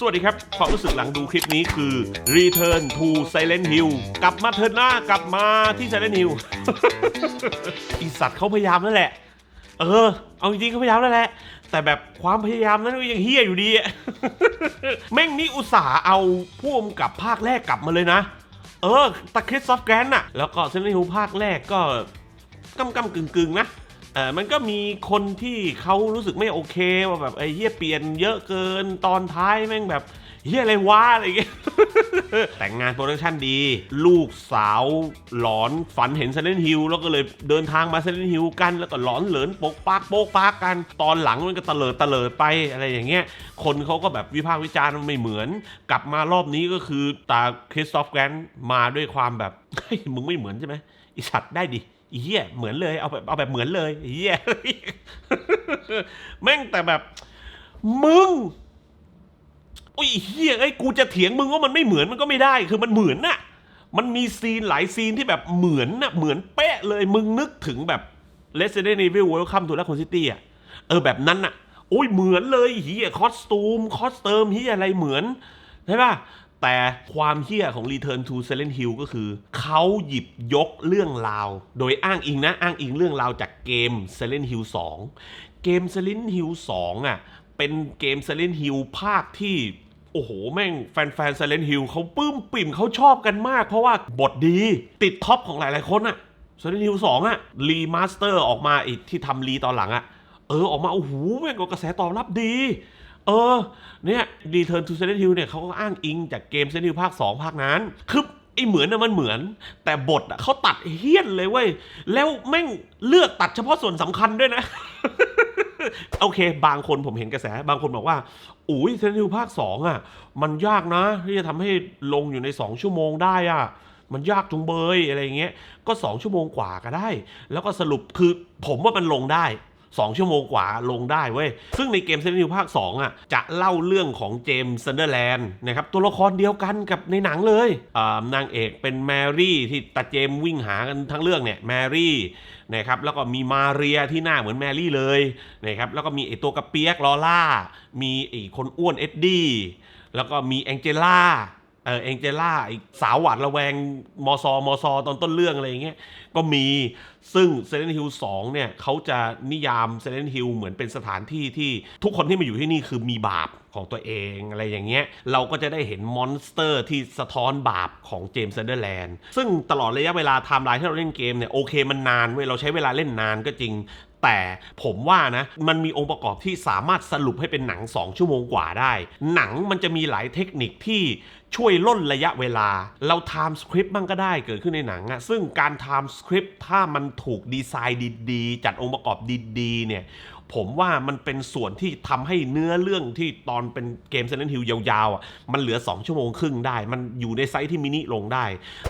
สวัสดีครับ ความรู้สึกหลังดูคลิปนี้คือ Return to Silent Hill กลับมาเถิดหน้ากลับมาที่ Silent Hill อีสัตว์เขาพยายามนั่นแหละ เออ เอาจริงๆเขาพยายามนั่นแหละ แต่แบบความพยายามนั้นก็ยังเฮี้ยอยู่ดีแม่งนี่อุตส่าห์เอาพ่วงกับภาคแรกกลับมาเลยนะ เออตะคริสซอฟแกรนน่ะ แล้วก็ Silent Hill ภาคแรกก็กำกำกึ่งกึ่งๆนะ ออมันก็มีคนที่เขารู้สึกไม่โอเคว่าแบบไอ้เฮียเปลี่ยนเยอะเกินตอนท้ายแม่งแบบเฮียอะไรวะอะไรอย่างเงี้ย แต่งงานโปรดักชั่นดี ลูกสาวหลอนฝันเห็นเซเลนฮิลแล้วก็เลยเดินทางมาเซเลนฮิลกัน แล้วก็หลอนเหลินโปกปากโปกปากกัน ตอนหลังมันก็เตลิดเตลิดไปอะไรอย่างเงี้ย คนเขาก็แบบวิพากษ์วิจารณ์มันไม่เหมือน กลับมารอบนี้ก็คือตาคริสตอฟแกรนมาด้วยความแบบเฮ้ยมึงไม่เหมือนใช่ไหมอีสัตว์ได้ดิ เหี้ยเหมือนเลยเอาแบบเอาแบบเหมือนเลยเหี้ยแม่งแต่แบบ มึงโอ้ยเฮียไอ้กูจะเถียงมึงว่ามันไม่เหมือนมันก็ไม่ได้ คือมันเหมือนน่ะ มันมีซีนหลายซีนที่แบบเหมือนน่ะเหมือนเป๊ะเลยมึงนึกถึงแบบ Resident Evil Welcome to Raccoon City อะเออแบบนั้นน่ะโอ้ยเหมือนเลยเฮียคอสตูมคอสเติมเฮียอะไรเหมือนใช่ป่ะ แต่ความเฮี้ยของ Return to Silent Hill ก็คือ เขาหยิบยกเรื่องราว โดยอ้างอิงนะ อ้างอิงเรื่องราวจากเกม Silent Hill 2 เกม Silent Hill 2อะเป็นเกม Silent Hill ภาคที่ โอ้โห แม่งแฟนๆ Silent Hill เขาปลื้มปิ่มเขาชอบกันมาก เพราะว่าบทดีติดท็อปของหลายๆคนอะ Silent Hill 2อะรีมาสเตอร์ออกมาอีกที่ทำรีตอนหลังอะเออออกมาโอ้โหแม่งก็กระแสตอบรับดี เออ เนี่ย Return to Silent Hill เนี่ยเขาก็อ้างอิงจากเกม Silent Hill ภาค 2 ภาคนั้น คือไอเหมือนนะมันเหมือน แต่บทอะเขาตัดเฮี้ยนเลยเว้ย แล้วแม่งเลือกตัดเฉพาะส่วนสำคัญด้วยนะ โอเค บางคนผมเห็นกระแส บางคนบอกว่าอุ้ยเซนติวภาค 2 อะ มันยากนะ ที่จะทำให้ลงอยู่ใน 2 ชั่วโมงได้อะมันยากจุงเบยอะไรเงี้ย ก็ 2 ชั่วโมงกว่าก็ได้ แล้วก็สรุปคือผมว่ามันลงได้ 2 ชั่วโมงกว่าลงได้เว้ย ซึ่งในเกมเซนติวภาค 2อะจะเล่าเรื่องของเจมส์ซันเดอร์แลนด์นะครับ ตัวละครเดียวกันกับในหนังเลยอ่านางเอกเป็นแมรี่ที่ตาเจมส์วิ่งหากันทั้งเรื่องเนี่ยแมรี่นะครับแล้วก็มีมาเรียที่หน้าเหมือนแมรี่เลยนะครับแล้วก็มีไอตัวกระเปียกลอล่า มีไอคนอ้วนเอ็ดดี้แล้วก็มีแองเจล่า เออแองเจล่าไอสาวหวาดระแวงมอซอมอซอตอนต้นเรื่องอะไรอย่างเงี้ยก็มีซึ่ง Silent Hill 2เนี่ยเขาจะนิยาม Silent Hill เหมือนเป็นสถานที่ที่ทุกคนที่มาอยู่ที่นี่คือมีบาปของตัวเองอะไรอย่างเงี้ยเราก็จะได้เห็นมอนสเตอร์ที่สะท้อนบาปของเจมส์ s ซนเดอร์แลนด์ซึ่งตลอดระยะเวลาไทม์ไลน์ที่เราเล่นเกมเนี่ยโอเคมันนานเว้ยเราใช้เวลาเล่นนานก็จริง แต่ผมว่านะ มันมีองค์ประกอบที่สามารถสรุปให้เป็นหนัง 2 ชั่วโมงกว่าได้ หนังมันจะมีหลายเทคนิคที่ช่วยล่นระยะเวลา เราไทม์สคริปต์บ้างก็ได้เกิดขึ้นในหนังอะซึ่งการไทม์สคริปต์ถ้ามันถูกดีไซน์ดีๆ จัดองค์ประกอบดีๆ เนี่ย ผมว่ามันเป็นส่วนที่ทำให้เนื้อเรื่องที่ตอนเป็นเกม Silent Hill ยาวๆอะมันเหลือ 2 ชั่วโมงครึ่งได้ มันอยู่ในไซส์ที่มินิลงได้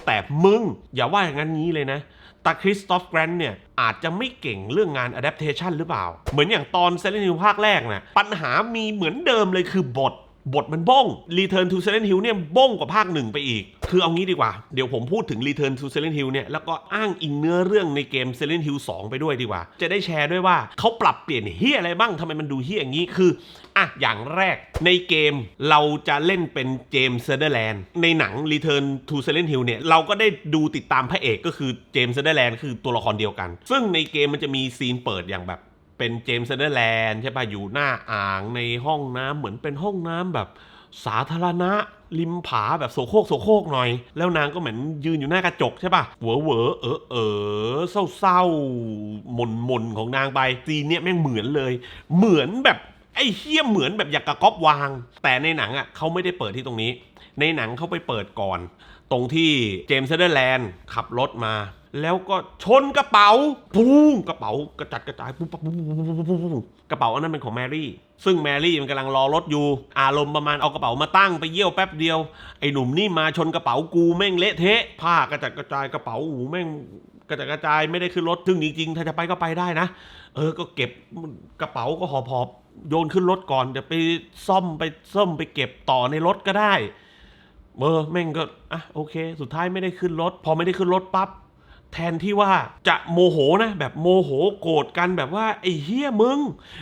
แต่มึงอย่าว่าอย่างนั้นงี้เลยนะ ตาคริสตอฟแกรนเนี่ยอาจจะไม่เก่งเรื่องงาน adaptation หรือเปล่า เหมือนอย่างตอนเซเลนิวภาคแรกนะปัญหามีเหมือนเดิมเลยคือบท บทมันบ้ง Return to Silent Hill เนี่ยบ้งกว่าภาคหนึ่งไปอีก คือเอางี้ดีกว่า เดี๋ยวผมพูดถึง Return to Silent Hill เนี่ยแล้วก็อ้างอิงเนื้อเรื่องในเกม Silent Hill 2 ไปด้วยดีกว่า จะได้แชร์ด้วยว่าเขาปรับเปลี่ยนเฮียอะไรบ้างทำไมมันดูเฮียอย่างนี้คืออะอย่างแรกในเกมเราจะเล่นเป็นเจมส์เซเดอร์แลนด์ในหนัง Return to Silent Hill เนี่ยเราก็ได้ดูติดตามพระเอกก็คือเจมส์เซเดอร์แลนด์คือตัวละครเดียวกัน ซึ่งในเกมมันจะมีซีนเปิดอย่างแบบ เป็นเจมส์เซเดอร์แลนด์ใช่ป่ะอยู่หน้าอ่างในห้องน้ำเหมือนเป็นห้องน้ำแบบสาธารณะริมผาแบบโสโครกโสโครกหน่อย แล้วนางก็เหมือนยืนอยู่หน้ากระจกใช่ป่ะเหวอเหวอเออเออเศร้าเศร้าหม่นหม่นของนางไปซีเนี้ยแม่งเหมือนเลย เหมือนแบบไอ้เฮี้ยเหมือนแบบอยากกระก๊อปวาง แต่ในหนังอะเขาไม่ได้เปิดที่ตรงนี้ ในหนังเขาไปเปิดก่อน ตรงที่เจมส์เซเดอร์แลนด์ขับรถมา แล้วก็ชนกระเป๋าปุ้งกระเป๋ากระจัดกระจายปุ๊บปุ๊บปุ๊บปุ๊บปุ๊บปุ๊บปุ๊บกระเป๋าอันนั้นเป็นของแมรี่ ซึ่งแมรี่มันกำลังรอรถอยู่ อารมณ์ประมาณเอากระเป๋ามาตั้งไปเยี่ยวแป๊บเดียว ไอ้หนุ่มนี่มาชนกระเป๋ากูแม่งเละเทะผ้ากระจัดกระจายกระเป๋าหูแม่งกระจัดกระจายไม่ได้ขึ้นรถซึ่งจริงๆถ้าจะไปก็ไปได้นะ เออก็เก็บกระเป๋าก็หอบหอบโยนขึ้นรถก่อนเดี๋ยวไปซ่อมไปซ่อมไปเก็บต่อในรถก็ได้เออแม่งก็อะโอเค สุดท้ายไม่ได้ขึ้นรถ พอไม่ได้ขึ้นรถปั๊บ แทนที่ว่าจะโมโหนะแบบโมโหโกรธกันแบบว่าไอ้เฮียมึง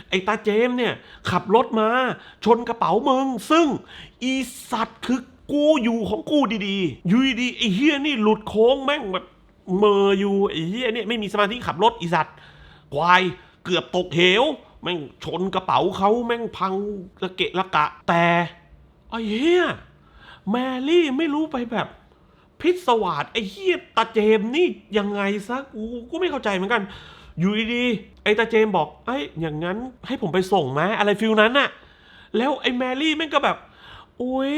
ไอ้ตาเจมเนี่ย ขับรถมาชนกระเป๋ามึง ซึ่งอีสัตว์คือกูอยู่ของกูดีๆอยู่ดีๆไอ้เฮียนี่หลุดโค้งแม่งแบบเมออยู่ไอ้เฮียเนี่ยไม่มีสมาธิขับรถอีสัตว์ควายเกือบตกเหวแม่งชนกระเป๋าเขาแม่งพังระเกะระกะ แต่ไอ้เฮียแมรี่ไม่รู้ไปแบบ พิศวาสไอ้เฮียตาเจมนี่ยังไงซะกูกูไม่เข้าใจเหมือนกัน อยู่ดีๆไอ้ตาเจมบอกไอ้อย่างนั้นให้ผมไปส่งไหมอะไรฟิลนั้นน่ะ แล้วไอ้แมรี่แม่งก็แบบโอ้ย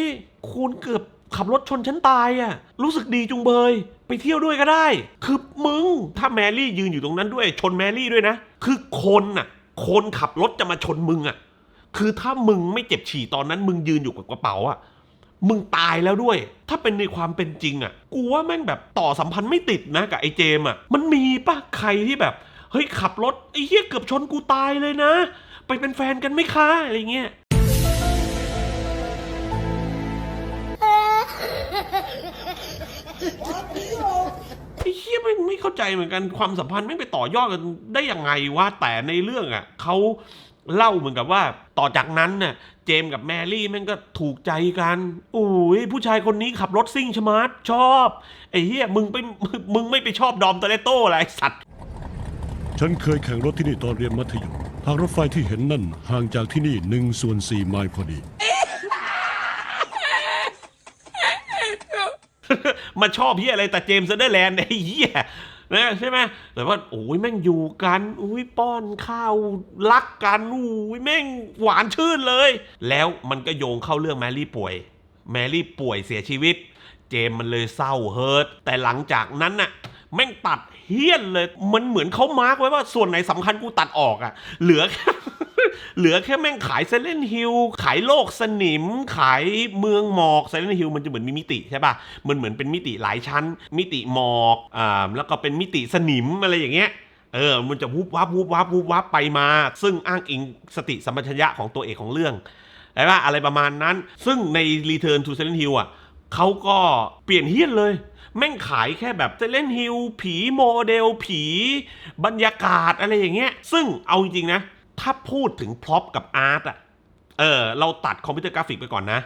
คุณเกือบขับรถชนฉันตายอะ รู้สึกดีจุงเบย ไปเที่ยวด้วยก็ได้ คือมึง ถ้าแมรี่ยืนอยู่ตรงนั้นด้วย ชนแมรี่ด้วยนะ คือคนน่ะ คนขับรถจะมาชนมึงอะ คือถ้ามึงไม่เจ็บฉี่ตอนนั้นมึงยืนอยู่กับกระเป๋าอะ มึงตายแล้วด้วย ถ้าเป็นในความเป็นจริงอะ กูว่าแม่งแบบต่อสัมพันธ์ไม่ติดนะกับไอ้เจมส์อะ มันมีปะใครที่แบบ เฮ้ยขับรถไอ้เหี้ยเกือบชนกูตายเลยนะ ไปเป็นแฟนกันไหมคะอะไรเงี้ย ไอ้เฮียไม่ไม่เข้าใจเหมือนกันความสัมพันธ์ไม่งไปต่อยอดกันได้ยังไงวะแต่ในเรื่องอะเขา เล่าเหมือนกับว่าต่อจากนั้นน่ะเจมส์กับแมรี่แม่งก็ถูกใจกันโอ้ยผู้ชายคนนี้ขับรถซิ่งชมาร์ทชอบไอ้เฮียมึงไปมึงไม่ไปชอบดอมโตเลโต้อะไรไอ้สัตว์ฉันเคยแข่งรถที่นี่ตอนเรียนมัธยมทางรถไฟที่เห็นนั่นห่างจากที่นี่หนึ่งส่วนสี่ไมล์พอดี มาชอบเฮียอะไรแต่เจมส์เซเดอร์แลนด์ไอ้เฮีย นะใช่ไหมแต่ว่าโอ้ยแม่งอยู่กันอุ้ยป้อนข้าวรักกันอุ้ยแม่งหวานชื่นเลย แล้วมันก็โยงเข้าเรื่องแมรี่ป่วย แมรี่ป่วยเสียชีวิต เจมมันเลยเศร้าเฮิร์ตแต่หลังจากนั้นน่ะแม่งตัดเฮี้ยนเลย มันเหมือนเขามาร์กไว้ว่าส่วนไหนสำคัญกูตัดออกอะเหลือ เหลือแค่แม่งขายเซเลนฮิลขายโลกสนิม ขายเมืองหมอกเซเลนฮิลมันจะเหมือนมีมิติใช่ป่ะมันเหมือนเป็นมิติหลายชั้น มิติหมอกอ่าแล้วก็เป็นมิติสนิมอะไรอย่างเงี้ยเออ มันจะวุบวับวุบวับวุบวับไปมา ซึ่งอ้างอิงสติสัมปชัญญะของตัวเอกของเรื่องอะไรว่าอะไรประมาณนั้น ซึ่งใน Return to Silent Hill อะเขาก็เปลี่ยนเฮี้ยนเลย แม่งขายแค่แบบ Silent Hill ผีโมเดล ผี บรรยากาศอะไรอย่างเงี้ย ซึ่งเอาจริงๆนะ ถ้าพูดถึงพร็อพกับอาร์ตอะเออเราตัดคอมพิวเตอร์กราฟิกไปก่อนนะ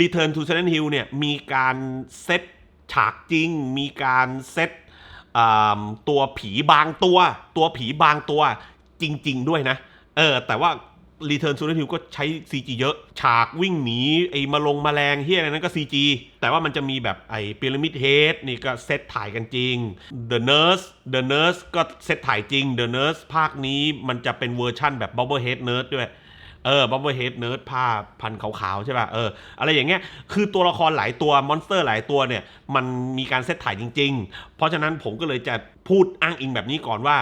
Return to Silent Hill เนี่ยมีการเซตฉากจริง มีการเซตตัวผีบางตัว ตัวผีบางตัวจริง ๆ ด้วยนะ เออแต่ว่า Return to Silent Hill ก็ใช้ CG เยอะ ฉากวิ่งหนีไอ้มาลงมาแมลงเฮียอะไรนั้นก็ CG แต่ว่ามันจะมีแบบไอ้พีระมิดเฮดนี่ก็เซตถ่ายกันจริง The Nurse The Nurse ก็เซตถ่ายจริง The Nurse ภาคนี้มันจะเป็นเวอร์ชั่นแบบ Bubble Head Nurse ด้วยเออ Bubble Head Nurse ผ้าพันขาวๆ ใช่ป่ะเอออะไรอย่างเงี้ยคือตัวละครหลายตัวมอนสเตอร์หลายตัวเนี่ย มันมีการเซตถ่ายจริง ๆ เพราะฉะนั้นผมก็เลยจะพูดอ้างอิงแบบนี้ก่อนว่า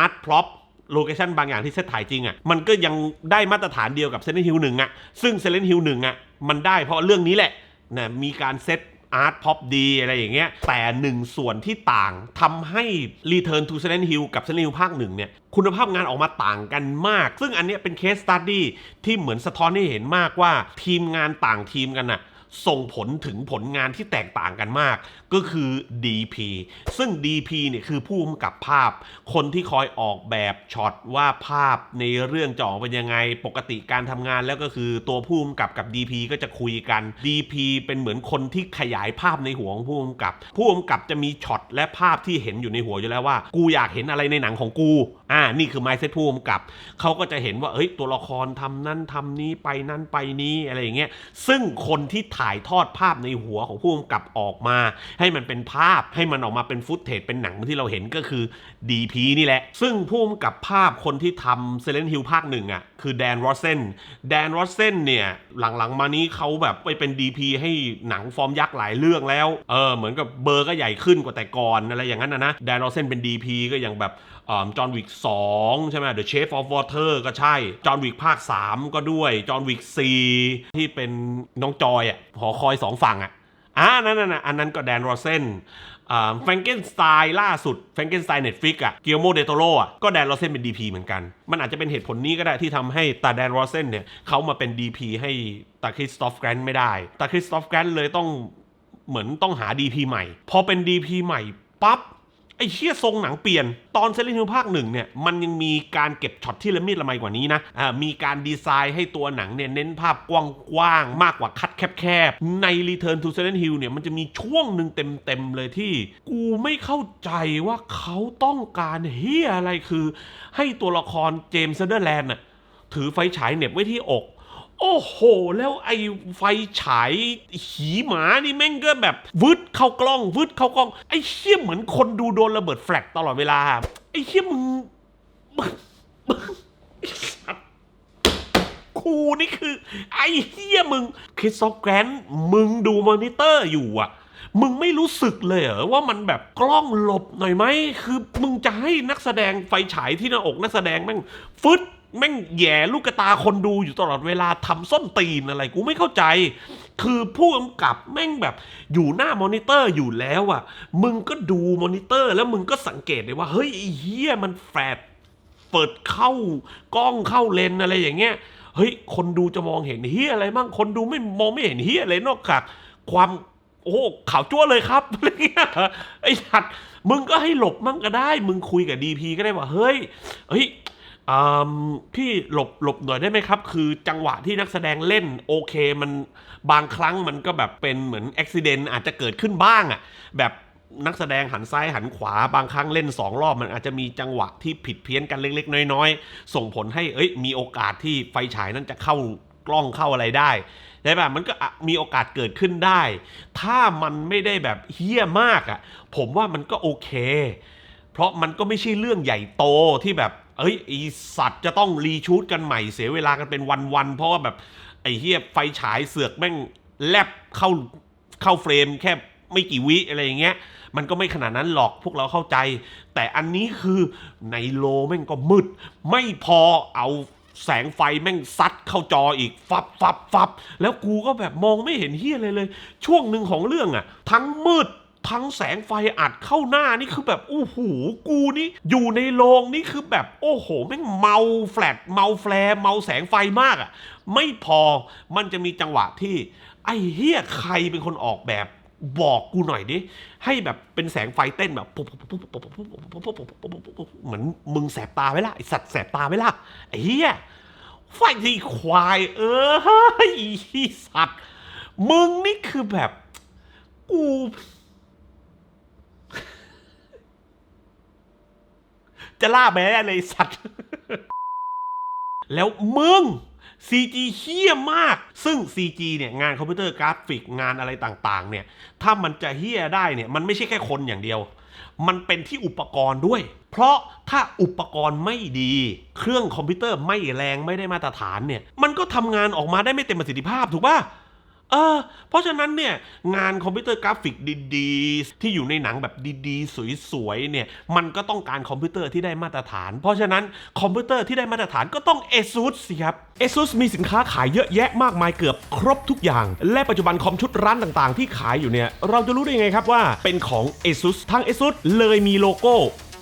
Art Prop โลเคชันบางอย่างที่เซตถ่ายจริงอะ่ะมันก็ยังได้มาตรฐานเดียวกับเซเลนฮิลหนึ่งอะซึ่งเซเลนฮิลหนึ่งอะมันได้เพราะเรื่องนี้แหละนะมีการเซตอาร์ตพ็อปดีอะไรอย่างเงี้ยแต่หนึ่งส่วนที่ต่างทำให้ Return to Silent Hill กับ Silent Hill ภาคหนึ่งเนี่ยคุณภาพงานออกมาต่างกันมาก ซึ่งอันเนี้ยเป็นเคสสตัดดี้ที่เหมือนสะท้อนให้เห็นมากว่าทีมงานต่างทีมกันน่ะส่งผลถึงผลงานที่แตกต่างกันมาก ก็คือ DP ซึ่ง DP เนี่ยคือผู้กำกับภาพ คนที่คอยออกแบบช็อตว่าภาพในเรื่องจะออกเป็นยังไง ปกติการทำงานแล้วก็คือตัวผู้กำกับกับ DP ก็จะคุยกัน DP เป็นเหมือนคนที่ขยายภาพในหัวของผู้กำกับ ผู้กำกับจะมีช็อตและภาพที่เห็นอยู่ในหัวอยู่แล้วว่า กูอยากเห็นอะไรในหนังของกู อ่า นี่คือ mindset ผู้กำกับ เขาก็จะเห็นว่า เอ้ย ตัวละครทำนั่นทำนี้ไปนั่นไปนี้อะไรอย่างเงี้ย ซึ่งคนที่ถ่ายทอดภาพในหัวของผู้กำกับออกมาใให้มันเป็นภาพให้มันออกมาเป็นฟุตเทจเป็นหนังที่เราเห็นก็คือ DP นี่แหละ ซึ่งผู้กำกับภาพคนที่ทำ Silent Hill ภาคหนึ่งอะคือแดนรอสเซนแดนรอสเซนเนี่ยหลังๆมานี้เขาแบบไปเป็น DP ให้หนังฟอร์มยักษ์หลายเรื่องแล้วเออเหมือนกับเบอร์ก็ใหญ่ขึ้นกว่าแต่ก่อนอะไรอย่างนั้นนะนะแดนรอสเซนเป็น DP ก็อย่างแบบจอห์นวิก2ใช่ไหม The Shape of Water ก็ใช่ จอห์นวิกภาค 3 ก็ด้วย จอห์นวิก4ที่เป็นน้องจอยอะหอคอยสองฝั่งอะ อ่านั่นน่ะอันนั้นก็แดนโรเซนแฟรงเกนสไตล์ล่าสุดแฟรงเกนสไตล์เน็ตฟิกอะเกียโมเดโตโรอะก็แดนโรเซนเป็น DP เหมือนกัน มันอาจจะเป็นเหตุผลนี้ก็ได้ที่ทำให้ตาแดนโรเซนเนี่ยเขามาเป็น DP ให้ตาคริสตอฟแกรนไม่ได้ตาคริสตอฟแกรนเลยต้องเหมือนต้องหา DP ใหม่ พอเป็น DP ใหม่ปั๊บ ไอ้เชี่ยทรงหนังเปลี่ยน ตอนเซเลนฮิวภาคหนึ่งเนี่ย มันยังมีการเก็บช็อตที่ละมียดละไมกว่านี้นะอ่ามีการดีไซน์ให้ตัวหนังเนี่ย เน้นภาพกว้างๆ มากกว่าคัดแคบๆ ใน Return to Silent Hill เนี่ย มันจะมีช่วงหนึ่งเต็มๆ เลยที่ กูไม่เข้าใจว่าเขาต้องการเฮียอะไรคือ ให้ตัวละครเจมส์เซเดอร์แลนด์น่ะถือไฟฉายเหน็บไว้ที่อก โอ้โห แล้วไอ้ไฟฉายหีหมานี่แม่งก็แบบวืดเข้ากล้องวืดเข้ากล้อง ไอ้เชี่ยเหมือนคนดูโดนระเบิดแฟลชตลอดเวลา ไอ้เชี่ยมึงมึงมึงไอ้สัตว์กูนี่คือ ไอ้เฮียมึงคริสซอฟแกรนมึงดูมอนิเตอร์อยู่อะมึงไม่รู้สึกเลยเหรอว่ามันแบบกล้องหลบหน่อยไหมคือมึงจะให้นักแสดงไฟฉายที่หน้าอกนักแสดงแม่งฟึด แม่งแย่ลูกตาคนดูอยู่ตลอดเวลาทำส้นตีนอะไรกูไม่เข้าใจ คือผู้กำกับแม่งแบบอยู่หน้ามอนิเตอร์อยู่แล้วอะมึงก็ดูมอนิเตอร์แล้วมึงก็สังเกตเลยว่า เฮ้ยไอ้เฮียมันแฟดเปิดเข้ากล้องเข้าเลนอะไรอย่างเงี้ยเฮ้ยคนดูจะมองเห็นเฮียอะไรบ้างคนดูไม่มองไม่เห็นเฮียอะไรนอกจากความโอ้ข่าวจั่วเลยครับอะไรเงี้ยไอ้สัตว์มึงก็ให้หลบมั่งก็ได้ มึงคุยกับดีพีก็ได้ว่าเฮ้ยเฮ้ย พี่หลบหลบหน่อยได้ไหมครับ คือจังหวะที่นักแสดงเล่นโอเคมันบางครั้งมันก็แบบเป็นเหมือนอุบิเหตุอาจจะเกิดขึ้นบ้างอะ่ะแบบนักแสดงหันซ้ายหันขวาบางครั้งเล่นสองรอบมันอาจจะมีจังหวะที่ผิดเพี้ยนกันเล็ก ๆ น้อย ๆ ส่งผลให้เอ้ยมีโอกาสที่ไฟฉายนั้นจะเข้ากล้องเข้าอะไรได้ได้ป่ะมันก็มีโอกาสเกิดขึ้นได้ ถ้ามันไม่ได้แบบเฮี้ยมากอะ่ะผมว่ามันก็โอเค เพราะมันก็ไม่ใช่เรื่องใหญ่โตที่แบบ เอ้ยไอสัตว์จะต้องรีชูตกันใหม่เสียเวลากันเป็นวันๆเพราะว่าแบบไอ้เฮียไฟฉายเสือกแม่งแลบเข้าเข้าเฟรมแค่ไม่กี่วิอะไรอย่างเงี้ย มันก็ไม่ขนาดนั้นหรอกพวกเราเข้าใจ แต่อันนี้คือในโลแม่งก็มืด ไม่พอเอาแสงไฟแม่งซัดเข้าจออีกฟับฟับฟับแล้วกูก็แบบมองไม่เห็นเฮียอะไรเลย ช่วงหนึ่งของเรื่องอะทั้งมืด ทั้งแสงไฟอัดเข้าหน้านี่คือแบบโอ้โหกูนี่อยู่ในโรงนี่คือแบบโอ้โหแม่งเมาแฟลชเมาแฟลร์เมาแสงไฟมากอะ่ะ ไม่พอมันจะมีจังหวะที่ ไอ้เฮียใครเป็นคนออกแบบบอกกูหน่อยดิ ให้แบบเป็นแสงไฟเต้นแบบเหมือนมึงแสบตาไว้ละไอสัตว์แสบตาไว้ละไอ้เฮียไฟที่ควาย เออไอ้สัตว์ มึงนี่คือแบบ กู จะล่าแม้เลยสัตว์ แล้วมึง CG เฮี้ยมาก ซึ่ง CG เนี่ยงานคอมพิวเตอร์กราฟิกงานอะไรต่างๆ เนี่ย ถ้ามันจะเฮี้ยได้เนี่ย มันไม่ใช่แค่คนอย่างเดียว มันเป็นที่อุปกรณ์ด้วย เพราะถ้าอุปกรณ์ไม่ดี เครื่องคอมพิวเตอร์ไม่แรงไม่ได้มาตรฐานเนี่ย มันก็ทำงานออกมาได้ไม่เต็มประสิทธิภาพถูกป่ะ เออเพราะฉะนั้นเนี่ยงานคอมพิวเตอร์กราฟิกดีๆ ที่อยู่ในหนังแบบดีๆ สวยๆเนี่ยมันก็ต้องการคอมพิวเตอร์ที่ได้มาตรฐาน เพราะฉะนั้นคอมพิวเตอร์ที่ได้มาตรฐานก็ต้อง ASUS สิครับ ASUS มีสินค้าขายเยอะแยะมากมายเกือบครบทุกอย่าง และปัจจุบันคอมชุดร้านต่างๆ ที่ขายอยู่เนี่ยเราจะรู้ได้ยังไงครับว่าเป็นของ ASUS ทาง ASUS เลยมีโลโก้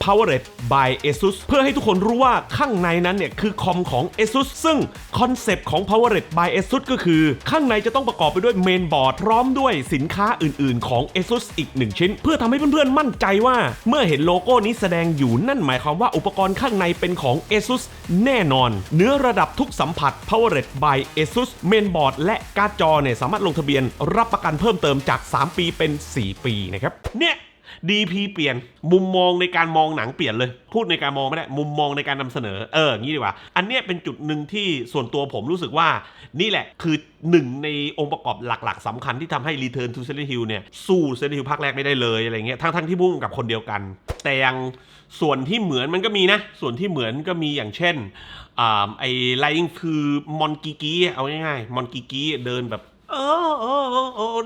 Powered by ASUS เพื่อให้ทุกคนรู้ว่าข้างในนั้นเนี่ยคือคอมของ ASUS ซึ่งคอนเซปต์ของ Powered by ASUS ก็คือ ข้างในจะต้องประกอบไปด้วยเมนบอร์ดพร้อมด้วยสินค้าอื่นๆ ของ ASUS อีกหนึ่งชิ้น เพื่อทำให้เพื่อนๆ มั่นใจว่า เมื่อเห็นโลโก้นี้แสดงอยู่นั่นหมายความว่าอุปกรณ์ข้างในเป็นของ ASUS แน่นอน เนื้อระดับทุกสัมผัส Powered by ASUS เมนบอร์ดและการ์ดจอเนี่ยสามารถลงทะเบียนรับประกันเพิ่มเติมจาก 3 ปีเป็น 4 ปีนะครับเนี่ย DP เปลี่ยนมุมมองในการมองหนังเปลี่ยนเลย พูดในการมองไม่ได้ มุมมองในการนำเสนอเอออย่างนี้ดีกว่า อันเนี้ยเป็นจุดหนึ่งที่ส่วนตัวผมรู้สึกว่า นี่แหละคือหนึ่งในองค์ประกอบหลักๆสำคัญที่ทำให้ Return to Silent Hill เนี่ยสู้ Silent Hill ภาคแรกไม่ได้เลยอะไรเงี้ยทั้งๆที่พุ่งกับคนเดียวกัน แต่ยังส่วนที่เหมือนมันก็มีนะ ส่วนที่เหมือนก็มีอย่างเช่นอ่าไอ้ไลน์คือมอนกีกีเอาง่ายๆมอนกีกีเดินแบบ เออเออเออเออ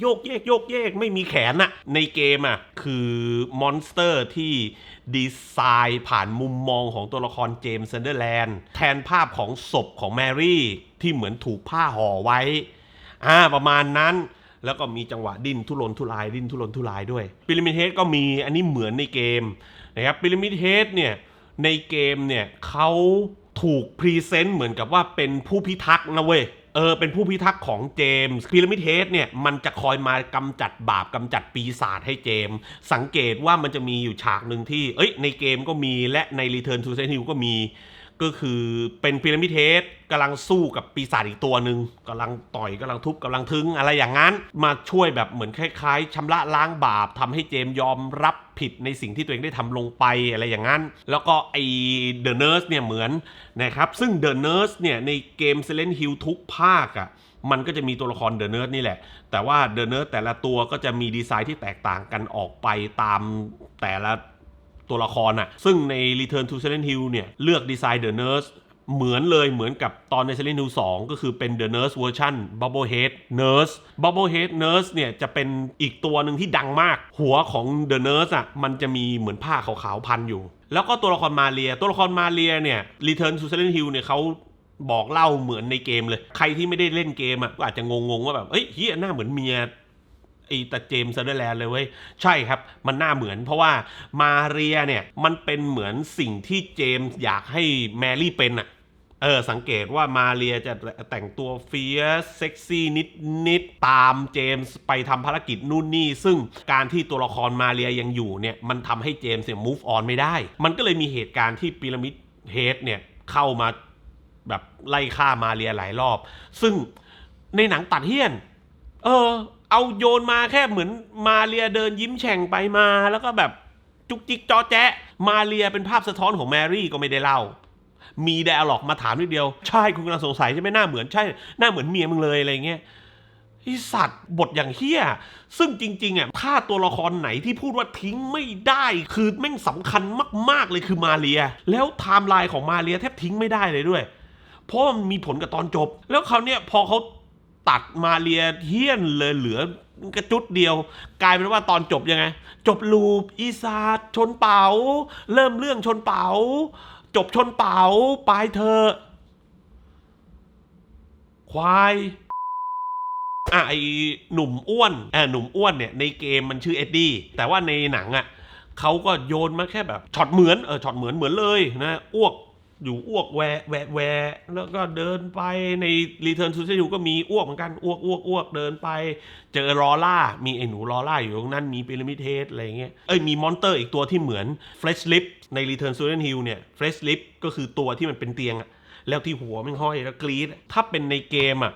โยกเยกโยกเยกไม่มีแขนอะในเกมอะคือมอนสเตอร์ที่ดีไซน์ผ่านมุมมองของตัวละครเจมส์เซนเดอร์แลนด์แทนภาพของศพของแมรี่ ที่เหมือนถูกผ้าห่อไว้อ่าประมาณนั้นแล้วก็มีจังหวะดิ้นทุรนทุรายดิ้นทุรนทุรายด้วยปิรามิดเฮดก็มีอันนี้เหมือนในเกมนะครับปิรามิดเฮดเนี่ยในเกมเนี่ยเขาถูกพรีเซนต์เหมือนกับว่าเป็นผู้พิทักษ์นะเว้ย อเออเป็นผู้พิทักษ์ของเจมส์พีระมิดเฮดเนี่ยมันจะคอยมากำจัดบาปกำจัดปีศาจให้เจมส์สังเกตว่ามันจะมีอยู่ฉากหนึ่งที่เอ้ยในเกมก็มีและในรีเทิร์นทูเซนฮิลก็มี ก็คือเป็นพีระมิดเฮดกำลังสู้กับปีศาจอีกตัวหนึ่งกำลังต่อยกำลังทุบกำลังทึงอะไรอย่างนั้น มาช่วยแบบเหมือนคล้ายๆชำระล้างบาปทำให้เจมส์ยอมรับผิดในสิ่งที่ตัวเองได้ทำลงไปอะไรอย่างนั้น แล้วก็ไอเดอะเนิร์สเนี่ยเหมือนนะครับซึ่งเดอะเนิร์สเนี่ยในเกม Silent Hill ทุกภาคอะ่ะมันก็จะมีตัวละครเดอะเนิร์สนี่แหละ แต่ว่าเดอะเนิร์สแต่ละตัวก็จะมีดีไซน์ที่แตกต่างกันออกไปตามแต่ละ ตัวละครอะซึ่งใน Return to Silent Hill เนี่ยเลือกดีไซน์ The Nurse เหมือนเลยเหมือนกับตอนใน Silent Hill 2 ก็คือเป็น The Nurse Version Bubblehead Nurse Bubblehead Nurse เนี่ยจะเป็นอีกตัวหนึ่งที่ดังมาก หัวของ The Nurse อะมันจะมีเหมือนผ้าขาวๆพันอยู่ แล้วก็ตัวละครมาเรีย ตัวละครมาเรียเนี่ย Return to Silent Hill เนี่ยเขาบอกเล่าเหมือนในเกมเลย ใครที่ไม่ได้เล่นเกมอะก็อาจจะงงๆว่าแบบเฮ้ยเฮียหน้าเหมือนเมีย ไอ้ตาเจมส์ซันเดอร์แลนด์เลยเว้ย ใช่ครับ มันน่าเหมือนเพราะว่ามาเรียเนี่ย มันเป็นเหมือนสิ่งที่เจมส์อยากให้แมรี่เป็นอะเออ สังเกตว่ามาเรียจะแต่งตัวเฟียสเซ็กซี่นิดนิดตามเจมส์ไปทำภารกิจนู่นนี่ ซึ่งการที่ตัวละครมาเรียยังอยู่เนี่ย มันทำให้เจมส์เนี่ย move on ไม่ได้ มันก็เลยมีเหตุการณ์ที่พีระมิดเฮดเนี่ยเข้ามาแบบไล่ฆ่ามาเรียหลายรอบ ซึ่งในหนังตัดเฮี้ยน เออ เอาโยนมาแค่เหมือนมาเรียเดินยิ้มแฉ่งไปมาแล้วก็แบบจุกจิกจอแจ๊ะมาเรียเป็นภาพสะท้อนของแมรี่ก็ไม่ได้เล่า มีไดอะล็อกมาถามนิดเดียว ใช่คุณกำลังสงสัยใช่ไหมหน้าเหมือนใช่หน้าเหมือนเมียมึงเลยอะไรเงี้ยไอสัตว์บทอย่างเฮี้ย ซึ่งจริงๆอะถ้าตัวละครไหนที่พูดว่าทิ้งไม่ได้ คือแม่งสำคัญมากๆเลยคือมาเรีย แล้วไทม์ไลน์ของมาเรียแทบทิ้งไม่ได้เลยด้วย เพราะมันมีผลกับตอนจบ แล้วเขาวเนี่ยพอเขา ตัดมาเรียเทียนเลยเหลือกระจุดเดียว กลายเป็นว่าตอนจบยังไง จบลูปอีซาดชนเป๋า เริ่มเรื่องชนเป๋า จบชนเป๋าปลายเธอ ควายอะไอหนุ่มอ้วนเออหนุ่มอ้วนเนี่ยในเกมมันชื่อเอ็ดดี้แต่ว่าในหนังอะเขาก็โยนมาแค่แบบช็อตเหมือนเออช็อตเหมือนเหมือนเลยนะอ้วก อยู่อ้วกแวะแวะแวะแล้วก็เดินไปใน Return to Silent Hill ก็มีอ้วกเหมือนกันอ้วกอ้วกอ้วกเดินไป เจอลอล่า มีไอ้หนูลอล่าอยู่ตรงนั้นมีพีระมิดเฮดอะไรเงี้ยเอ้ยมีมอนเตอร์อีกตัวที่เหมือน Fresh Lip ใน Return to Silent Hill เนี่ย Fresh Lip ก็คือตัวที่มันเป็นเตียงอะแล้วที่หัวมันห้อยแล้วกรีดถ้าเป็นในเกมอะ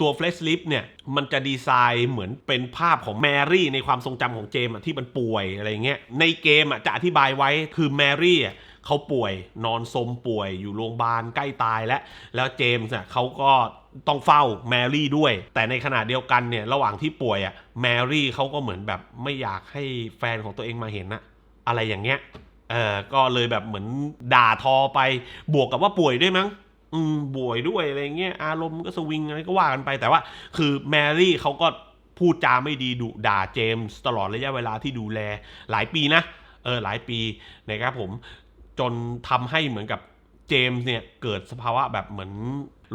ตัว Flash l i p เนี่ยมันจะดีไซน์เหมือนเป็นภาพของแมรี่ในความทรงจำของเจมส์อะที่มันป่วยอะไรเงี้ยในเกมอะจะอธิบายไว้คือแมรี่อะ เขาป่วยนอนสมป่วยอยู่โรงพยาบาลใกล้ตายแล้วแล้วเจมส์อะเขาก็ต้องเฝ้าแมรี่ด้วย แต่ในขณะเดียวกันเนี่ยระหว่างที่ป่วยอะแมรี่เขาก็เหมือนแบบไม่อยากให้แฟนของตัวเองมาเห็นอะอะไรอย่างเงี้ยเออก็เลยแบบเหมือนด่าทอไปบวกกับว่าป่วยด้วยมั้งอืมป่วยด้วยอะไรเงี้ยอารมณ์ก็สวิงอะไรก็ว่ากันไปแต่ว่า คือแมรี่เขาก็พูดจาไม่ดีดุด่าเจมส์ตลอดระยะเวลาที่ดูแลหลายปีนะเออหลายปีนะครับผม จนทำให้เหมือนกับเจมส์เนี่ยเกิดสภาวะแบบเหมือน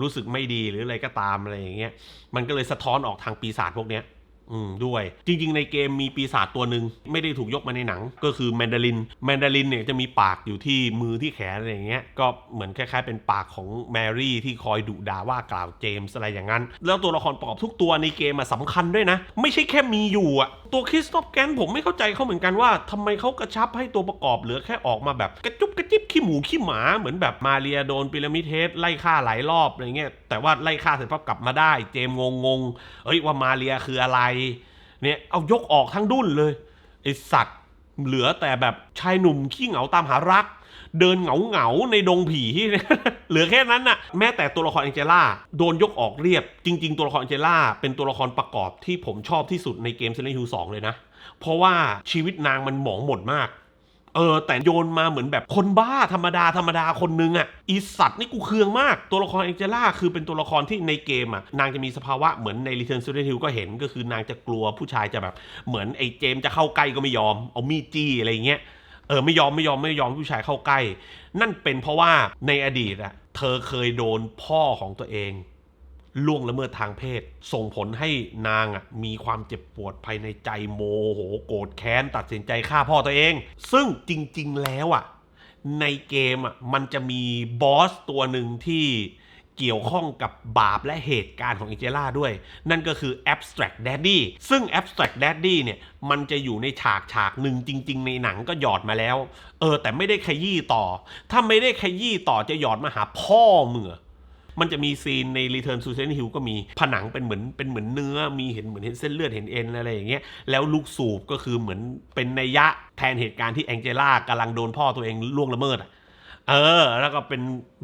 รู้สึกไม่ดีหรืออะไรก็ตามอะไรอย่างเงี้ยมันก็เลยสะท้อนออกทางปีศาจพวกเนี้ย อืมด้วย จริง ๆ ในเกมมีปีศาจตัวหนึ่งไม่ได้ถูกยกมาในหนัง ก็คือแมนดารินแมนดารินเนี่ยจะมีปากอยู่ที่มือที่แขนอะไรอย่างเงี้ยก็เหมือนคล้ายๆเป็นปากของแมรี่ที่คอยดุด่าว่ากล่าวเจมส์อะไรอย่างนั้น แล้วตัวละครประกอบทุกตัวในเกมอะสำคัญด้วยนะ ไม่ใช่แค่มีอยู่อะตัวคริสตอฟแกนผมไม่เข้าใจเขาเหมือนกันว่าทำไมเขากระชับให้ตัวประกอบเหลือแค่ออกมาแบบกระจุบกระจิบขี้หมูขี้หมาเหมือนแบบมาเรียโดนพีระมิดเฮดไล่ฆ่าหลายรอบอะไรเงี้ยแต่ว่าไล่ฆ่าเสร็จปั๊บกลับมาได้ เจมส์งงเอ้ยว่ามาเรียคืออะไร เนี่ยเอายกออกทั้งดุนเลยไอสัตว์เหลือแต่แบบชายหนุ่มขี้เหงาตามหารัก เดินเหงาเหงาในดงผี เหลือแค่นั้นน่ะ แม้แต่ตัวละครแองเจล่าโดนยกออกเรียบ จริง ๆ ตัวละครแองเจล่าเป็นตัวละครประกอบที่ผมชอบที่สุดในเกม Silent Hill 2 เลยนะ เพราะว่าชีวิตนางมันหมองหมดมาก เออแต่โยนมาเหมือนแบบคนบ้าธรรมดาธรรมดาคนนึงอะอีสัตว์นี่กูเคืองมาก ตัวละครแองเจล่าคือเป็นตัวละครที่ในเกมอะนางจะมีสภาวะเหมือนใน Return to Silent Hill ก็เห็นก็คือนางจะกลัวผู้ชายจะแบบเหมือนไอ้เจมส์จะเข้าใกล้ก็ไม่ยอม เอามีดจี้อะไรเงี้ยเออไม่ยอมไม่ยอมไม่ยอมผู้ชายเข้าใกล้ นั่นเป็นเพราะว่าในอดีตอะเธอเคยโดนพ่อของตัวเอง ล่วงละเมิดทางเพศ ส่งผลให้นางอะมีความเจ็บปวดภายในใจโมโหโกรธแค้น ตัดสินใจฆ่าพ่อตัวเอง ซึ่งจริง ๆ แล้วอะ ในเกมอะมันจะมีบอสตัวหนึ่งที่เกี่ยวข้องกับบาปและเหตุการณ์ของเอเจล่าด้วย นั่นก็คือ abstract daddy ซึ่ง abstract daddy เนี่ยมันจะอยู่ในฉากฉากหนึ่งจริง ๆ ในหนังก็หยอดมาแล้ว เออ แต่ไม่ได้ขยี้ต่อ ถ้าไม่ได้ขยี้ต่อจะหยอดมาหาพ่อเหรอ มันจะมีซีนใน Return to Silent Hill ก็มีผนังเป็นเหมือนเป็นเหมือนเนื้อมีเห็นเหมือนเห็นเส้นเลือดเห็นเอ็นอะไรอย่างเงี้ยแล้วลูกสูบก็คือเหมือนเป็นนัยยะแทนเหตุการณ์ที่แองเจล่ากำลังโดนพ่อตัวเองล่วงละเมิดเออ แล้วก็เป็น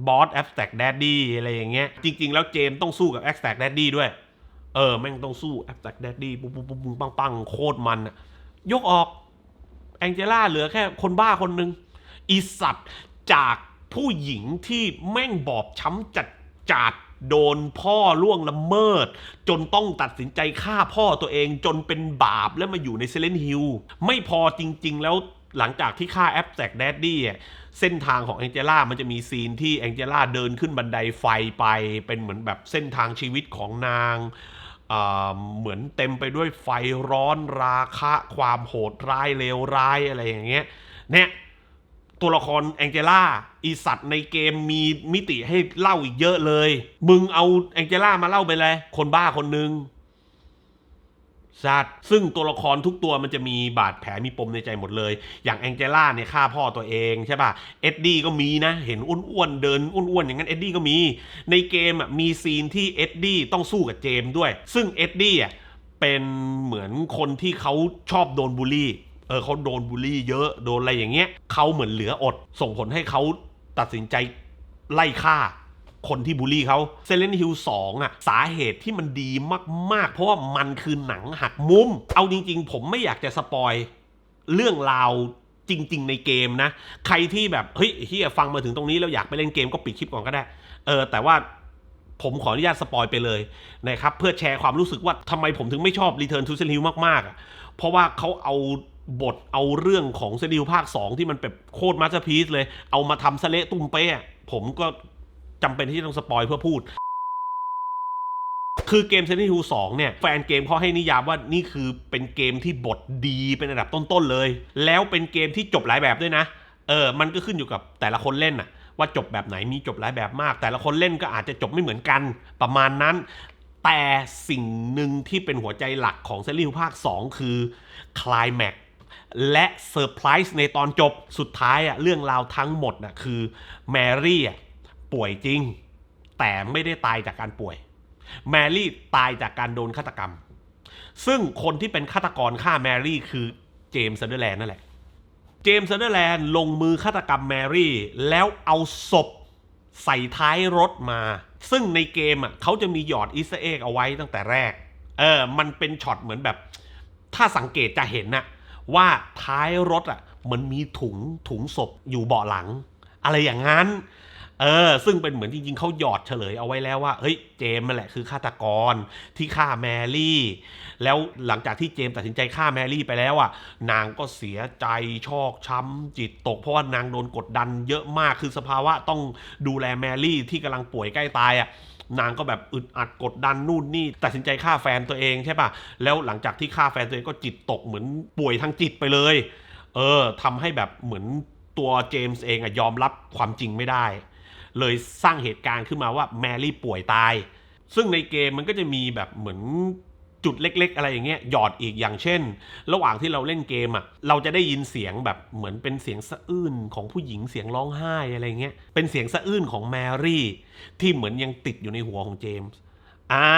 บอสแอ s แ r ็กแดดดี้อะไรอย่างเงี้ย จริง ๆ แล้วเจมส์ต้องสู้กับแอ s แ r ็กแดดดี้ด้วย เออ แม่งต้องสู้แอ s แ r ็กแดดดี้ปุ๊บปุ๊บปุ๊บปุ๊บปังปังโคตรมันอะยกออกแองเจล่าเหลือแค่คนบ้าคนหนึ่งอีสัตว์จากผู้หญิงที่แม่งบอบช้ำจัด จัดโดนพ่อล่วงละเมิด จนต้องตัดสินใจฆ่าพ่อตัวเองจนเป็นบาปแล้วมาอยู่ในเซเลนฮิลไม่พอจริง ๆ แล้วหลังจากที่ฆ่าแอปแ c กแดดดี้เส้นทางของแองเจล่ามันจะมีซีนที่แองเจล่าเดินขึ้นบันไดไฟไป เป็นเหมือนแบบเส้นทางชีวิตของนางเหมือนเต็มไปด้วยไฟร้อนราคะ ความโหดร้ายเลวร้ายอะไรอย่างเงี้ยเนี่ย ตัวละครแองเจล่าอีสัตว์ในเกมมีมิติให้เล่าอีกเยอะเลย มึงเอาแองเจล่ามาเล่าไปเลย คนบ้าคนหนึ่งสัตว์ซึ่งตัวละครทุกตัวมันจะมีบาดแผลมีปมในใจหมดเลย อย่างแองเจล่าเนี่ยฆ่าพ่อตัวเองใช่ป่ะ เอ็ดดี้ก็มีนะ เห็นอ้วนๆเดินอ้วนๆอย่างนั้นเอ็ดดี้ก็มี ในเกมอะมีซีนที่เอ็ดดี้ต้องสู้กับเจมด้วย ซึ่งเอ็ดดี้อะเป็นเหมือนคนที่เขาชอบโดนบูลลี่ ออเขาโดนบูลลี่เยอะโดนอะไรอย่างเงี้ยเขาเหมือนเหลืออด ส่งผลให้เขาตัดสินใจไล่ฆ่า คนที่บูลลี่เขาเซเลนฮิลสองอะสาเหตุที่มันดีมาก ๆ เพราะว่ามันคือหนังหักมุม เอาจริง ๆ ผมไม่อยากจะสปอยเรื่องราวจริง ๆ ในเกมนะ ใครที่แบบเฮ้ยเฮียฟังมาถึงตรงนี้แล้วอยากไปเล่นเกมก็ปิดคลิปก่อนก็ได้ เออ แต่ว่าผมขออนุญาตสปอยไปเลยนะครับ เพื่อแชร์ความรู้สึกว่าทำไมผมถึงไม่ชอบ Return to Silent Hill มากๆอะเพราะว่าเขาเอา บทเอาเรื่องของ Silent Hill ภาค 2 ที่มันแบบโคตรมาสเตอร์พีซเลย เอามาทำสะเละตุ้มเป๊ะผมก็จำเป็นที่ต้องสปอยเพื่อพูด คือเกม Silent Hill 2 เนี่ย แฟนเกมเขาให้นิยามว่านี่คือเป็นเกมที่บทดีเป็นระดับต้น ๆ เลย แล้วเป็นเกมที่จบหลายแบบด้วยนะ เออ มันก็ขึ้นอยู่กับแต่ละคนเล่นอะว่าจบแบบไหนมีจบหลายแบบมาก แต่ละคนเล่นก็อาจจะจบไม่เหมือนกันประมาณนั้น แต่สิ่งหนึ่งที่เป็นหัวใจหลักของเซรีส์ภาค 2 คือคลายแม็ก และเซอร์ไพรส์ในตอนจบสุดท้ายอะเรื่องราวทั้งหมดน่ะคือแมรี่อะป่วยจริง แต่ไม่ได้ตายจากการป่วย แมรี่ตายจากการโดนฆาตกรรม ซึ่งคนที่เป็นฆาตกรฆ่าแมรี่คือเจมส์ซันเดอร์แลนด์นั่นแหละ เจมส์ซันเดอร์แลนด์ลงมือฆาตกรรมแมรี่ แล้วเอาศพใส่ท้ายรถมา ซึ่งในเกมอะเขาจะมีหยอดอีสเอ็กเอาไว้ตั้งแต่แรก เออ มันเป็นช็อตเหมือนแบบ ถ้าสังเกตจะเห็นน่ะ ว่าท้ายรถอะมันมีถุงถุงศพอยู่เบาะหลัง อะไรอย่างนั้นเออซึ่งเป็นเหมือนจริงๆเขาหยอดเฉลยเอาไว้แล้วว่าเฮ้ยเจมส์นั่นแหละคือฆาตกรที่ฆ่าแมรี่ แล้วหลังจากที่เจมส์ตัดสินใจฆ่าแมรี่ไปแล้วอะนางก็เสียใจชอกช้ำจิตตก เพราะว่านางโดนกดดันเยอะมากคือสภาวะต้องดูแลแมรี่ที่กำลังป่วยใกล้ตายอะ นางก็แบบอึดอัดกดดันนู่นนี่ตัดสินใจฆ่าแฟนตัวเองใช่ป่ะแล้วหลังจากที่ฆ่าแฟนตัวเองก็จิตตกเหมือนป่วยทางจิตไปเลย เออทำให้แบบเหมือนตัวเจมส์เองอะยอมรับความจริงไม่ได้ เลยสร้างเหตุการณ์ขึ้นมาว่าแมรี่ป่วยตาย ซึ่งในเกมมันก็จะมีแบบเหมือน จุดเล็ก ๆ อะไรอย่างเงี้ยหยอดอีกอย่างเช่น ระหว่างที่เราเล่นเกมอะเราจะได้ยินเสียงแบบเหมือนเป็นเสียงสะอื้นของผู้หญิงเสียงร้องไห้อะไรเงี้ยเป็นเสียงสะอื้นของแมรี่ที่เหมือนยังติดอยู่ในหัวของเจมส์อ่า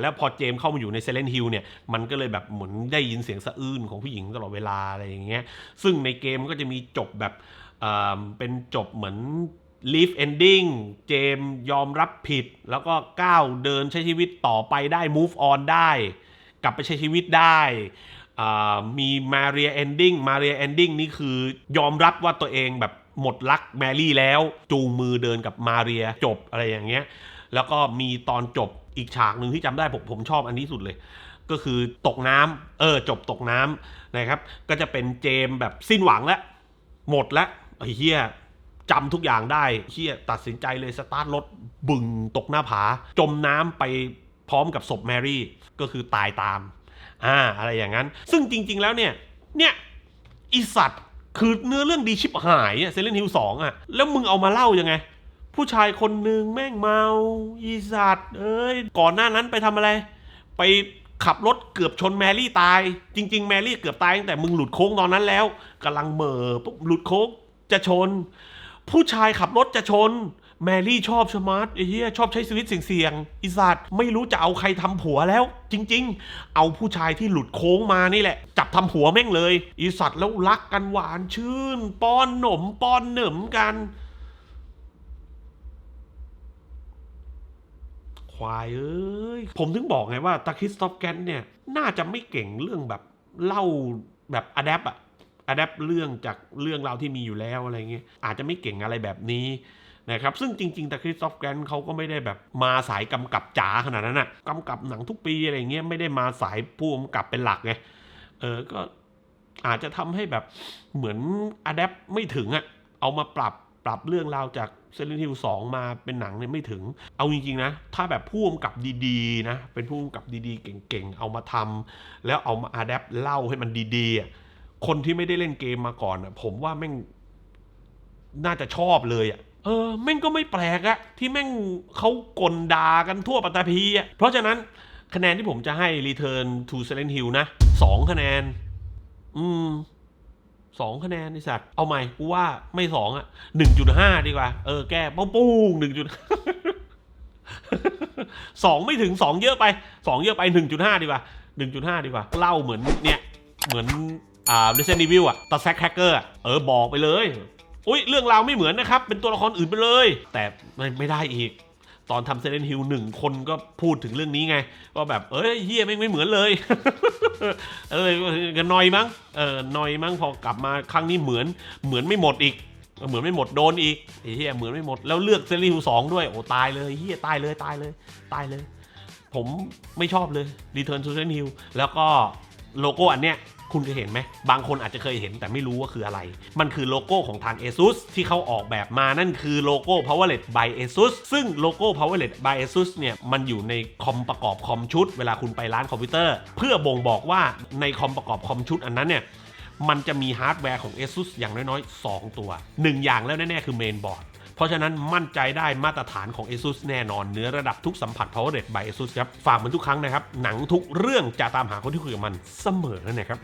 แล้วพอเจมส์เข้ามาอยู่ในเซเลนฮิลเนี่ยมันก็เลยแบบเหมือนได้ยินเสียงสะอื้นของผู้หญิงตลอดเวลาอะไรอย่างเงี้ยซึ่งในเกมก็จะมีจบแบบอ่าเป็นจบเหมือน leave ending เจมส์ยอมรับผิด แล้วก็ก้าวเดินใช้ชีวิตต่อไปได้ move on ได้ กลับไปใช้ชีวิตได้อ่ามี Maria ending Maria ending นี่คือยอมรับว่าตัวเองแบบหมดรักแมรี่แล้ว จูงมือเดินกับมาเรียจบอะไรอย่างเงี้ย แล้วก็มีตอนจบอีกฉากหนึ่งที่จำได้ผมผมชอบอันนี้สุดเลย ก็คือตกน้ำเออจบตกน้ำนะครับ ก็จะเป็นเจมแบบสิ้นหวังแล้ว หมดแล้วไอ้เฮียจำทุกอย่างได้เฮียตัดสินใจเลยสตาร์ทรถบึงตกหน้าผา จมน้ำไป พร้อมกับศพแมรี่ก็คือตายตามอ่าอะไรอย่างนั้น ซึ่งจริง ๆ แล้วเนี่ยเนี่ยอีสัตว์คือเนื้อเรื่องดีชิบหายอะเซเลนฮิลสองอะแล้วมึงเอามาเล่ายังไง ผู้ชายคนหนึ่งแม่งเมาอีสัตว์เอ้ยก่อนหน้านั้นไปทำอะไร ไปขับรถเกือบชนแมรี่ตาย จริง ๆ แมรี่เกือบตายตั้งแต่มึงหลุดโค้งตอนนั้นแล้วกำลังเหม่อปุ๊บหลุดโค้งจะชน ผู้ชายขับรถจะชน แมรี่ชอบสมาร์ทไอ้เหี้ยชอบใช้ชีวิตเสี่ยงๆอีสัตว์ไม่รู้จะเอาใครทำผัวแล้ว จริง ๆ เอาผู้ชายที่หลุดโค้งมานี่แหละ จับทำผัวแม่งเลย อีสัตว์แล้วรักกันหวานชื่น ป้อนหนมป้อนเหนิมกัน ควายเอ้ย ผมถึงบอกไงว่าตาคริสตอฟแกนเนี่ย น่าจะไม่เก่งเรื่องแบบเล่าแบบอะแดปอะอะแดปเรื่องจากเรื่องราวที่มีอยู่แล้วอะไรเงี้ยอาจจะไม่เก่งอะไรแบบนี้ นะครับซึ่งจริง ๆ แตาคริสตอฟแกรนเขาก็ไม่ได้แบบมาสายกำกับจ๋าขนาดนั้นอะกำกับหนังทุกปีอะไรเงี้ยไม่ได้มาสายผู้กำกับเป็นหลักไงเออก็อาจจะทำให้แบบเหมือนอะแดปไม่ถึงอะเอามาปรับปรับเรื่องราวจากเซเลนฮิลสองมาเป็นหนังเนี่ยไม่ถึง เอาจริงๆนะ ถ้าแบบผู้กำกับดีๆนะ เป็นผู้กำกับดีๆ เก่งๆ เอามาทำแล้วเอามาอัดแอปเล่าให้มันดีๆคนที่ไม่ได้เล่นเกมมาก่อนอะผมว่าแม่งน่าจะชอบเลยอะ เออแม่งก็ไม่แปลกอะที่แม่งเขากลด่ากันทั่วปัตตภีอะเพราะฉะนั้นคะแนนที่ผมจะให้ Return to Silent Hill นะสองคะแนน อืมสองคะแนนไอสัตว์เอาใหม่กูว่าไม่สองอะหนึ่งจุดห้าดีกว่า เออแก้ปุ้งปุ้งหนึ่งจุดสองไม่ถึงสองเยอะไปสองเยอะไปหนึ่งจุดห้าดีกว่าหนึ่งจุดห้าดีกว่าเล่าเหมือนเนี่ย เหมือนอ่า Resident Evil อะตาแซกแฮกเกอร์เออบอกไปเลย อุ้ยเรื่องราวไม่เหมือนนะครับ เป็นตัวละครอื่นไปเลย แต่ไม่ไม่ได้อีก ตอนทำเซเลนฮิลหนึ่งคนก็พูดถึงเรื่องนี้ไงว่าแบบเอ้ยเฮียไม่ไม่เหมือนเลยเออกันนอยมั้งเออนอยมั้งพอกลับมาครั้งนี้เหมือนเหมือนไม่หมดอีกเหมือนไม่หมดโดนอีกไอ้เฮียเหมือนไม่หมดแล้วเลือกเซรีฮิวสองด้วยโอ้ตายเลยเฮียตายเลยตายเลยตายเลย ผมไม่ชอบเลย Return to Silent Hill แล้วก็โลโก้อันเนี้ย คุณเคยเห็นไหม บางคนอาจจะเคยเห็นแต่ไม่รู้ว่าคืออะไร มันคือโลโก้ของทาง ASUS ที่เขาออกแบบมานั่นคือโลโก้ Powerlet by ASUS ซึ่งโลโก้ Powerlet by ASUS เนี่ย มันอยู่ในคอมประกอบคอมชุด เวลาคุณไปร้านคอมพิวเตอร์ เพื่อบ่งบอกว่าในคอมประกอบคอมชุดอันนั้นเนี่ยมันจะมีฮาร์ดแวร์ของ ASUS อย่างน้อยๆ 2 ตัว 1 อย่างแล้วแน่ ๆ คือเมนบอร์ด เพราะฉะนั้นมั่นใจได้มาตรฐานของ ASUS แน่นอนเนื้อระดับทุกสัมผัส Power r e d by ASUS ครับ ฝากเหมือนทุกครั้งนะครับ หนังทุกเรื่องจะตามหาคนที่คุยกับมันเสมอนะครับ